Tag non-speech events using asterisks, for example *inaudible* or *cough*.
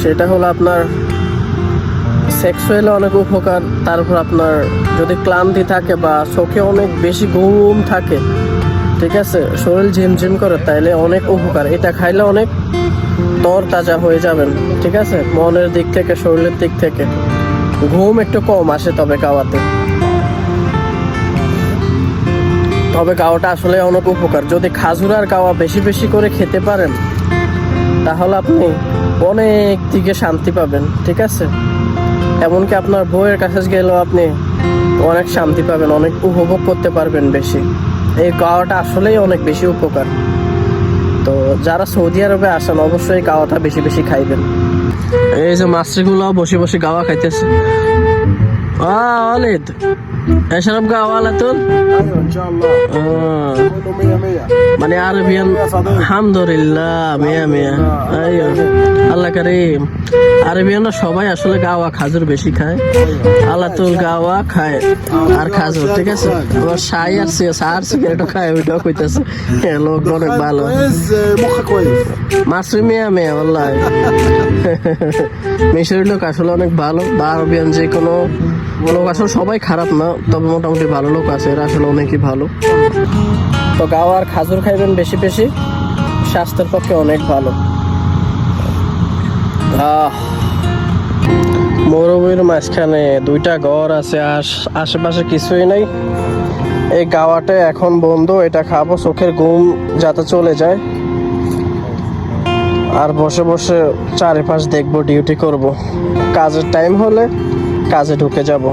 সেটা হলো আপনার সেক্সুয়ালি অনেক উপকার, তারপর আপনার যদি ক্লান্তি থাকে বা চোখে অনেক বেশি ঘুম থাকে, ঠিক আছে, শরীর ঝিমঝিম করে, তাইলে অনেক উপকার। এটা খাইলে অনেক তর তাজা হয়ে যাবেন, ঠিক আছে, মনের দিক থেকে, শরীরের দিক থেকে। ঘুম একটু কম আসে তবে গাওয়াতে তবে গাওয়াটা আসলে অনেক উপকার। যদি খাজুর আর গাওয়া বেশি বেশি করে খেতে পারেন, তাহলে আপনি অনেক দিকে শান্তি পাবেন, ঠিক আছে? এমনকি আপনার বইয়ের কাছে গেলেও আপনি অনেক শান্তি পাবেন, অনেক উপভোগ করতে পারবেন বেশি। এই কাওয়াটা আসলেই অনেক বেশি উপকার। তো যারা সৌদি আরবে আসেন, অবশ্যই কাওয়াটা বেশি বেশি খাইবেন। এই যে মাছগুলো বসে বসে গাওয়া খাইতেছে। اه ولد اشرب قهوة على طول ايوه ان شاء الله آه. كله مية مية মানে আরবিয়ান আলহামদুলিল্লাহ মিয়া মিয়া আইয়ো আল্লাহ করিম আরবিয়ানরা সবাই আসলে গাওয়া খাজুর বেশি খায় আল্লাহ তুল গাওয়া খায় আর খাজুর ঠিক আছে আবার শাই আর সে- চা আর সিগারেটও খায় ওইটাও কইতেছে হ্যাঁ লোক অনেক ভালো كويس مخك كويس মাসরি মিয়া মিয়া আল্লাহ *laughs* মিশরের লোক আসলে অনেক ভালো, বা আরবিয়ান যে কোনো লোক আসলে সবাই খারাপ না, তবে মোটামুটি ভালো লোক আছে, এরা আসলে অনেকই ভালো। তো গাও আর খাজুর খাইবেন বেশি বেশি, স্বাস্থ্যের পক্ষে অনেক ভালো। মরুভূমির মাঝখানে দুইটা ঘর আছে আশেপাশে কিছুই নাই। এই গাওয়াটা এখন বন্ধ, এটা খাব, চোখের ঘুম যাতে চলে যায়। আর বসে বসে চারিপাশ দেখব ডিউটি করব। কাজের টাইম হলে কাজে ঢুকে যাব।